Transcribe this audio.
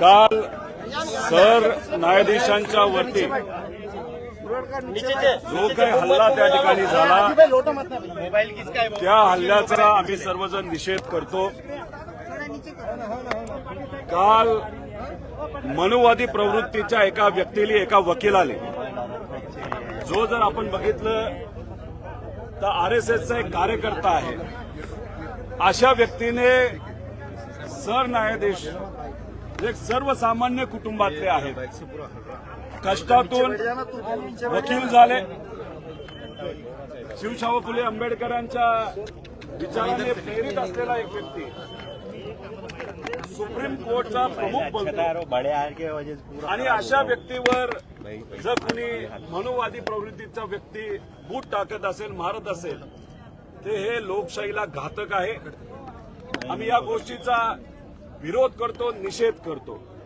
काल सर न्यायाधीशांच्या वरती जो काही हल्ला त्या ठिकाणी झाला त्या हल्ल्याचा आम्ही सर्वजण निषेध करतो. काल मनुवादी प्रवृत्तीच्या एका व्यक्तीने एका वकिलाने जो जर आपण बघितलं तर आर एस एसचा एक कार्यकर्ता आहे. अशा व्यक्तीने सरन्यायाधीश एक सर्वसामान्य कुटुंबातले आहेत. कष्टातून वकील झाले. शिवशाहू फुले आंबेडकरांच्या विचाराने प्रेरित असलेला एक व्यक्ती. सुप्रीम कोर्टचा प्रमुख बनतो. आणि अशा व्यक्तीवर जर कुणी मनुवादी प्रवृत्तीचा व्यक्ती बूट टाकत असेल मारत असेल ते हे लोकशाहीला घातक आहे. आम्ही या गोष्टीचा विरोध करतो निषेध करतो.